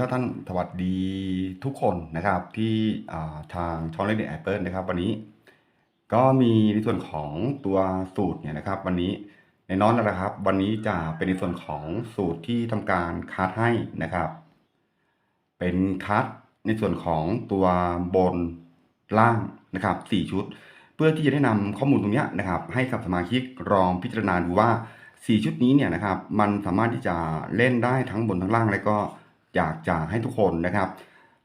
ก็ท่านสวัสดีทุกคนนะครับที่าทางช่องเล่นเน็ตแอปเปิลนะครับ วันนี้ก็มีในส่วนของตัวสูตรเนี่ยนะครับ วันนี้ในน้อนแล้วนะครับ วันนี้จะเป็นในส่วนของสูตรที่ทำการคัดให้นะครับ เป็นคัดในส่วนของตัวบนล่างนะครับสี่ชุด เพื่อที่จะได้นำข้อมูลตรงนี้นะครับ ให้กับสมาชิกลองพิจารณาดูว่า 4 ชุดนี้เนี่ยนะครับ มันสามารถที่จะเล่นได้ทั้งบนทั้งล่างและก็ อยากจะให้ทุกคนนะครับ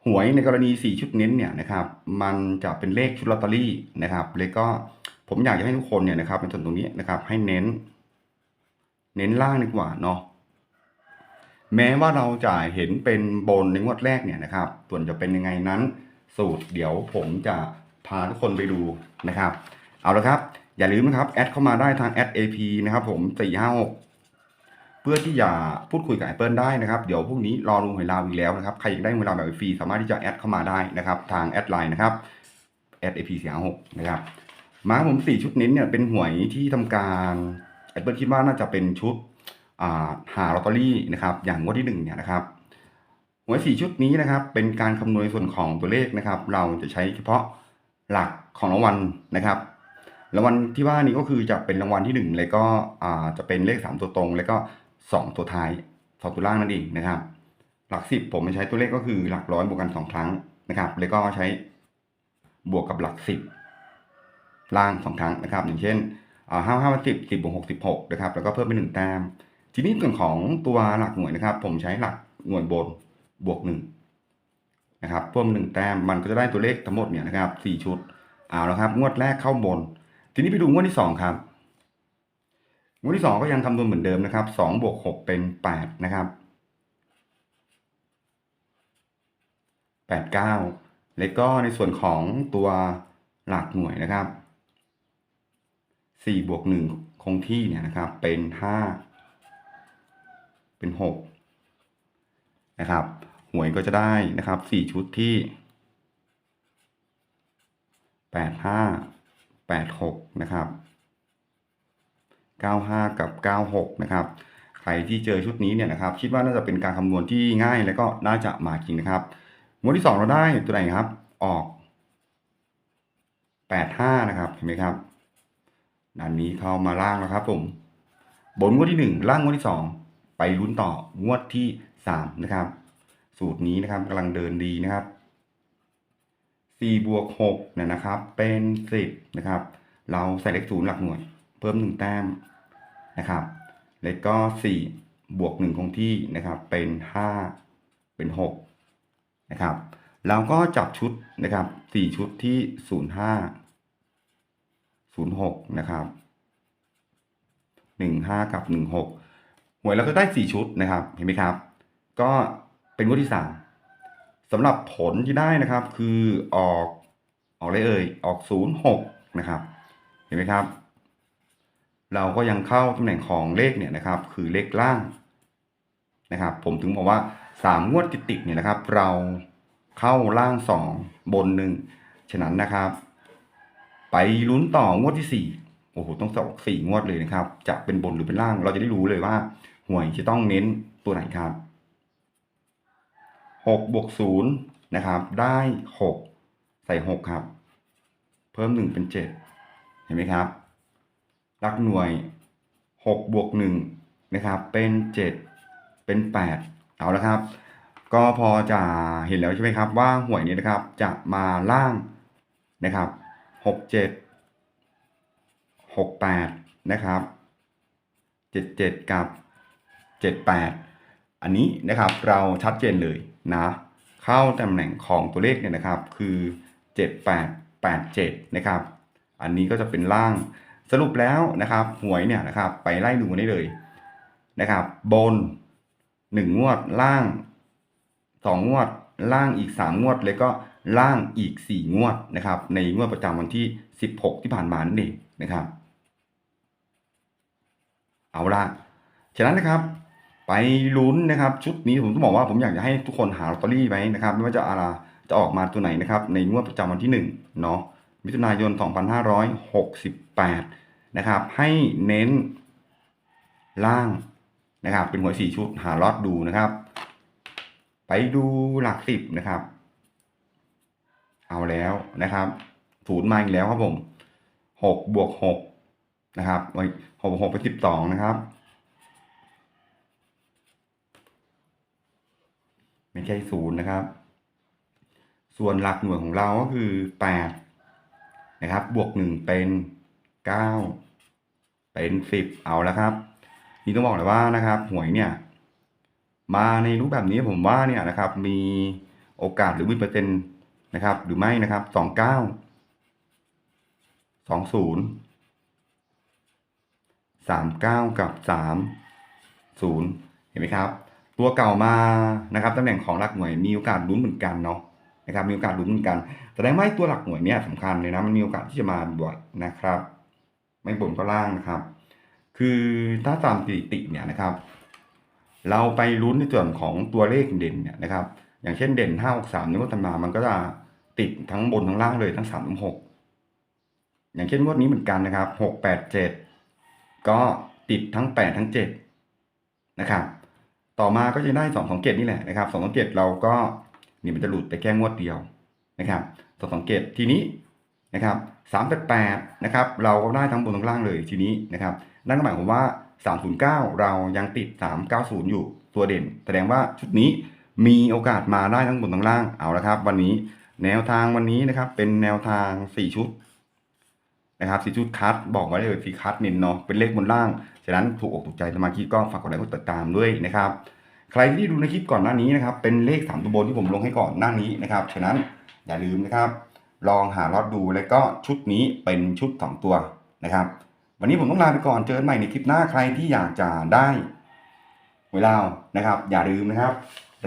หวยในกรณี 4 ชุดเน้นเนี่ยนะครับมันจะเป็นเลขชุดลอตเตอรี่นะครับแล้วก็ผมอยากจะให้ทุกคนเนี่ยนะครับในส่วนตรงนี้นะครับให้เน้น เน้นล่างดีกว่าเนาะแม้ว่าเราจะเห็นเป็นบนในงวดแรกเนี่ยนะครับ ส่วนจะเป็นยังไงนั้น สูตรเดี๋ยวผมจะพาทุกคนไปดูนะครับ เอาละครับ อย่าลืมนะครับ แอดเข้ามาได้ทางแอด AP นะครับผม456 พื่อที่จะพูดคุยกับ Apple ได้นะครับ เดี๋ยวพรุ่งนี้รอลุงหวยลาวอีกแล้วนะครับ ใครอยากได้หวยลาวแบบฟรีสามารถที่จะแอดเข้ามาได้นะครับ ทางแอดไลน์นะครับแอด AP 456นะครับมาผม4ชุดเน้เนี่ยเป็นหวยที่ทำการ Apple คิดว่าน่าจะเป็นชุดหาลอตเตอรี่นะครับ อย่างงวดที่หนึ่งเนี่ยนะครับหวยสี่ชุดนี้นะครับ เป็นการคำนวณส่วนของตัวเลขนะครับ เราจะใช้เฉพาะหลักของรางวัลนะครับรางวัลที่ว่านี้ก็คือจะเป็นรางวัลที่หนึ่งแล้วก็จะเป็นเลขสามตัวตรง แล้วก็ สองตัวท้ายสองตัวล่างนั่นเองนะครับ หลักสิบผมใช้ตัวเลขก็คือหลักร้อยบวกกันสองครั้งนะครับ แล้วก็ใช้บวกกับหลักสิบล่างสองครั้งนะครับ อย่างเช่นห้าห้าสิบสิบบวกหกสิบหกนะครับ แล้วก็เพิ่มไปหนึ่งแต้ม ทีนี้ส่วนของตัวหลักหน่วยนะครับ ผมใช้หลักหน่วยบนบวกหนึ่งนะครับ เพิ่มหนึ่งแต้ม มันก็จะได้ตัวเลขทั้งหมดเนี่ยนะครับสี่ชุด เอาและครับ งวดแรกเข้าบน ทีนี้ไปดูงวดที่สองครับ งวดที่สองก็ยังคำนวณเหมือนเดิมนะครับสองบวกหกเป็นแปดนะครับแปดเก้าแล้วก็ในส่วนของตัวหลักหน่วยนะครับสี่บวกหนึ่งคงที่เนี่ยนะครับเป็นห้าเป็นหกนะครับหวยก็จะได้นะครับสี่ชุดที่แปดห้าแปดหกนะครับ เก้าห้ากับเก้าหกนะครับใครที่เจอชุดนี้เนี่ยนะครับคิดว่าน่าจะเป็นการคำนวณที่ง่ายแล้วก็น่าจะมาจริงนะครับงวดที่สองเราได้ตัวไหนครับออกแปดห้านะครับเห็นไหมครับด้านนี้เข้ามาล่างแล้วครับผมบนงวดที่หนึ่งล่างงวดที่สองไปลุ้นต่องวดที่สามนะครับ สูตรนี้นะครับกำลังเดินดีนะครับสี่บวกหกเนี่ยนะครับ เป็นสิบนะครับ เราใส่เลขศูนย์หลักหน่วย พิ่มหนึ่งแต้มนะครับ แล้วก็สี่บวกหนึ่งคงที่นะครับเป็นห้าเป็นหกนะครับเราก็จับชุดนะครับสี่ชุดที่ศูนย์ห้าศูนย์หกนะครับหนึ่งห้ากับหนึ่งหกหวยเราก็ได้สี่ชุดนะครับ เห็นไหมครับ ก็เป็นงวดที่สามสำหรับผลที่ได้นะครับคือออกออกเลยเอ่ยออกศูนย์หกนะครับ เห็นไหมครับ เราก็ยังเข้าตำแหน่งของเลขเนี่ยนะครับ คือเลขล่างนะครับ ผมถึงบอกว่าสามงวดติดๆเนี่ยนะครับ เราเข้าล่างสองบนหนึ่งฉะนั้นนะครับ ไปลุ้นต่องวดที่สี่โอ้โหต้องสองสี่งวดเลยนะครับ จะเป็นบนหรือเป็นล่าง เราจะได้รู้เลยว่าหวยจะต้องเน้นตัวไหนครับหกบวกศูนย์นะครับ ได้หกใส่หกครับ เพิ่มหนึ่งเป็นเจ็ดเห็นไหมครับ ลักหน่วยหกบวกหนึ่งนะครับ เป็นเจ็ดเป็นแปดเอาละครับ ก็พอจะเห็นแล้วใช่ไหมครับ ว่าหวยนี้นะครับจะมาล่างนะครับหกเจ็ดหกแปดนะครับเจ็ดเจ็ดกับเจ็ดแปดอันนี้นะครับเราชัดเจนเลยนะเข้าตำแหน่งของตัวเลขเนี่ยนะครับคือเจ็ดแปดแปดเจ็ดนะครับ อันนี้ก็จะเป็นล่าง สรุปแล้วนะครับหวยเนี่ยนะครับไปไล่ดูได้เลยนะครับ บนหนึ่งงวดล่างสองงวด ล่างอีกสามงวด แล้วก็ล่างอีกสี่งวดนะครับ ในงวดประจำวันที่สิบหกที่ผ่านมานั่นเองนะครับ เอาละฉะนั้นนะครับ ไปลุ้นนะครับ ชุดนี้ผมต้องบอกว่าผมอยากจะให้ทุกคนหาลอตเตอรี่ไว้นะครับ ไม่ว่าจะอะไรจะออกมาตัวไหนนะครับ ในงวดประจำวันที่หนึ่งเนาะ มิถุนายน 2568 นะครับ ให้เน้นล่างนะครับ เป็นหวยสี่ชุดหาลอตดูนะครับ ไปดูหลักสิบนะครับ เอาแล้วนะครับศูนย์มาอีกแล้วครับผมหกบวกหกนะครับไว้หกบวกหกเป็นสิบสองนะครับไม่ใช่ศูนย์นะครับ ส่วนหลักหน่วยของเราก็คือแปด นะครับ บวกหนึ่งเป็นเก้าเป็นสิบเอาแล้วครับ นี่ต้องบอกเลยว่านะครับ หวยเนี่ย มาในรูปแบบนี้ผมว่าเนี่ยนะครับ มีโอกาสหรือมีเปอร์เซ็นต์นะครับ หรือไม่นะครับสองเก้าสองศูนย์สามเก้ากับสามศูนย์เห็นไหมครับ ตัวเก่ามานะครับตำแหน่งของหลักหน่วยมีโอกาสลุ้นเหมือนกันเนาะ นะครับมีโอกาสลุ้นเหมือนกันแสดงว่าไอ้ตัวหลักหน่วยเนี่ยสำคัญเลยนะมันมีโอกาสที่จะมาบ่อยนะครับ ไม่บนก็ล่างนะครับ คือถ้าตามสถิติเนี่ยนะครับ เราไปลุ้นในส่วนของตัวเลขเด่นเนี่ยนะครับ อย่างเช่นเด่นห้าหกสามนี่ว่าตำมามันก็จะติดทั้งบนทั้งล่างเลยทั้งสามทั้งหกอย่างเช่นงวดนี้เหมือนกันนะครับหกแปดเจ็ดก็ติดทั้งแปดทั้งเจ็ดนะครับ ต่อมาก็จะได้สองสองเจ็ดนี่แหละนะครับสองสองเจ็ดเราก็ นี่มันจะหลุดไปแค่งวดเดียวนะครับสองสองเจ็ดทีนี้นะครับสามแปดแปดนะครับเราก็ได้ทั้งบนทั้งล่างเลยทีนี้นะครับนั่นก็หมายความว่า 309 เรายังติด 390 อยู่ตัวเด่น แสดงว่าชุดนี้มีโอกาสมาได้ทั้งบนทั้งล่างเอาละครับ วันนี้แนวทางวันนี้นะครับ เป็นแนวทาง 4 ชุดนะครับ4ชุดคัดบอกไว้เลยสีคัดเน้นเนาะเป็นเลขบนล่าง ฉะนั้นถูกอกถูกใจสมาชิกก็ฝากกดไลค์กดติดตามด้วยนะครับ ใครที่ดูในคลิปก่อนหน้านี้นะครับ เป็นเลข 3 ตัวบนที่ผมลงให้ก่อนหน้านี้นะครับ ฉะนั้นอย่าลืมนะครับ ลองหารอดดูแล้วก็ชุดนี้เป็นชุด 2 ตัวนะครับ วันนี้ผมต้องลาไปก่อนเจอกันใหม่ในคลิปหน้าใครที่อยากจะได้เวลานะครับ อย่าลืมนะครับ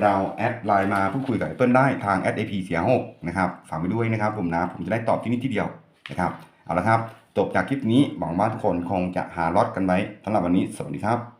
เราแอดไลน์มาพูดคุยกับไอ้เปิ้ลได้ทางแอด AP เสียหกนะครับฝากไปด้วยนะครับ ผมนะผมจะได้ตอบที่นี่ที่เดียวนะครับเอาละครับจบจากคลิปนี้หวังว่าทุกคนคงจะหาล็อตกันไว้สำหรับวันนี้สวัสดีครับ